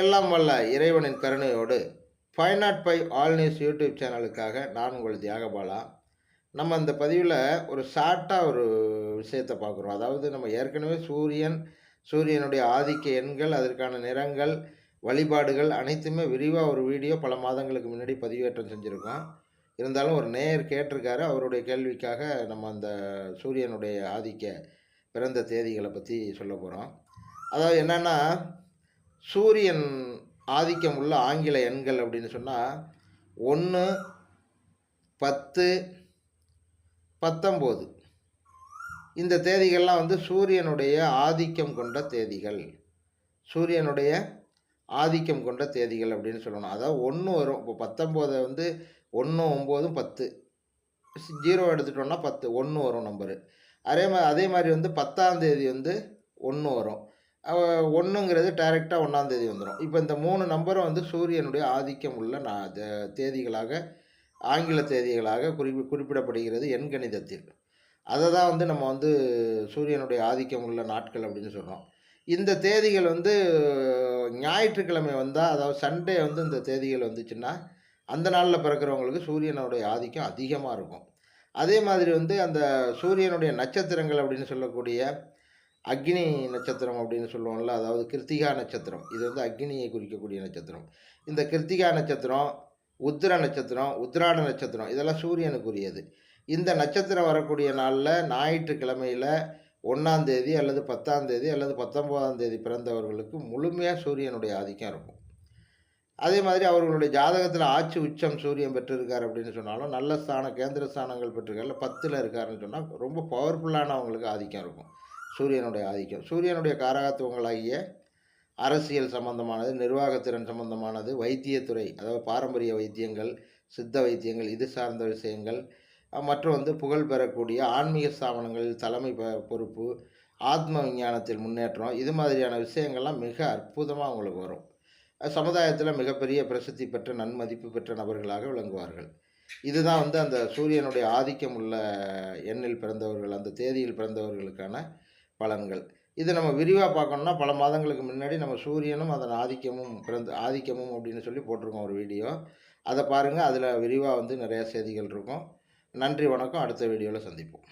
எல்லாம் வல்ல இறைவனின் கருணையோடு five not five all news YouTube சேனலுக்காக நான் உங்கள் தியாகபாலா. நம்ம இந்த பதிவில் ஒரு ஷார்ட்டாக ஒரு விஷயத்தை பார்க்குறோம். அதாவது நம்ம ஏற்கனவே சூரியன் சூரியனுடைய ஆதிக்க எண்கள் அதற்கான நிறங்கள் வழிபாடுகள் அனைத்துமே விரிவாக ஒரு வீடியோ பல மாதங்களுக்கு முன்னாடி பதிவேற்றம் செஞ்சுருக்கோம். இருந்தாலும் ஒரு நேயர் கேட்டிருக்காரு. அவருடைய கேள்விக்காக நம்ம அந்த சூரியனுடைய ஆதிக்க பிறந்த தேதிகளை பற்றி சொல்ல போகிறோம் அதாவது என்னென்னா சூரியன் ஆதிக்கம் உள்ள ஆங்கில எண்கள் அப்படின்னு சொன்னால் ஒன்று பத்து பத்தொம்போது. இந்த தேதிகள்லாம் வந்து சூரியனுடைய ஆதிக்கம் கொண்ட தேதிகள். சூரியனுடைய ஆதிக்கம் கொண்ட தேதிகள் அப்படின்னு சொல்லணும். அதாவது ஒன்று வரும். இப்போ பத்தொம்போதை வந்து ஒன்று ஒம்போதும் பத்து. ஜீரோ எடுத்துட்டோம்னா பத்து. ஒன்று வரும் நம்பரு அதே மாதிரி அதே மாதிரி வந்து பத்தாம் தேதி வந்து ஒன்று வரும். ஒன்றுங்கிறது டைரெக்டாக ஒன்றாந்தேதி வந்துடும் இப்போ இந்த மூணு நம்பரும் வந்து சூரியனுடைய ஆதிக்கம் உள்ள நான் தேதிகளாக ஆங்கில தேதிகளாக குறிப்பி குறிப்பிடப்படுகிறது எண்கணிதத்தில் அதை தான் வந்து நம்ம வந்து சூரியனுடைய ஆதிக்கம் உள்ள நாட்கள் அப்படின்னு சொல்கிறோம் இந்த தேதிகள் வந்து ஞாயிற்றுக்கிழமை வந்தால் அதாவது சண்டே வந்து இந்த தேதிகள் வந்துச்சுன்னா அந்த நாளில் பிறக்கிறவங்களுக்கு சூரியனுடைய ஆதிக்கம் அதிகமாக இருக்கும். அதே மாதிரி வந்து அந்த சூரியனுடைய நட்சத்திரங்கள் அப்படின்னு சொல்லக்கூடிய அக்னி நட்சத்திரம் அப்படின்னு சொல்லுவோம்ல அதாவது கிருத்திகா நட்சத்திரம். இது வந்து அக்னியை குறிக்கக்கூடிய நட்சத்திரம். இந்த கிருத்திகா நட்சத்திரம் உத்திர நட்சத்திரம் உத்திராட நட்சத்திரம் இதெல்லாம் சூரியனுக்குரியது. இந்த நட்சத்திரம் வரக்கூடிய நாளில் ஞாயிற்றுக்கிழமையில் ஒன்றாந்தேதி அல்லது பத்தாந்தேதி அல்லது பத்தொம்போதாம் தேதி பிறந்தவர்களுக்கு முழுமையாக சூரியனுடைய ஆதிக்கம் இருக்கும். அதே மாதிரி அவர்களுடைய ஜாதகத்தில் ஆட்சி உச்சம் சூரியன் பெற்றிருக்கார் அப்படின்னு சொன்னாலும் நல்ல ஸ்தானம் கேந்திர ஸ்தானங்கள் பெற்றிருக்காருல பத்தில் இருக்காருன்னு சொன்னால் ரொம்ப பவர்ஃபுல்லான அவங்களுக்கு ஆதிக்கம் இருக்கும். சூரியனுடைய ஆதிக்கம். சூரியனுடைய காரகத்துவங்களாகிய அரசியல் சம்பந்தமானது நிர்வாகத்திறன் சம்பந்தமானது வைத்தியத்துறை அதாவது பாரம்பரிய வைத்தியங்கள் சித்த வைத்தியங்கள் இது சார்ந்த விஷயங்கள் மற்றும் வந்து புகழ் பெறக்கூடிய ஆன்மீக ஸ்தாபனங்களில் தலைமை பொறுப்பு ஆத்ம விஞ்ஞானத்தில் முன்னேற்றம் இது மாதிரியான விஷயங்கள்லாம் மிக அற்புதமாக அவங்களுக்கு வரும். சமுதாயத்தில் மிகப்பெரிய பிரசித்தி பெற்ற நன்மதிப்பு பெற்ற நபர்களாக விளங்குவார்கள். இதுதான் வந்து அந்த சூரியனுடைய ஆதிக்கம் உள்ள எண்ணில் பிறந்தவர்கள் அந்த தேதியில் பிறந்தவர்களுக்கான பலன்கள். இது நம்ம விரிவாக பார்க்கணுன்னா பல மாதங்களுக்கு முன்னாடி நம்ம சூரியனும் அதன் ஆதிக்கமும் பிறந்த ஆதிக்கமும் அப்படின்னு சொல்லி போட்டிருக்கோம் ஒரு வீடியோ. அதை பாருங்கள் அதில் விரிவாக வந்து நிறையா செய்திகள் இருக்கும். நன்றி வணக்கம். அடுத்த வீடியோவில் சந்திப்போம்.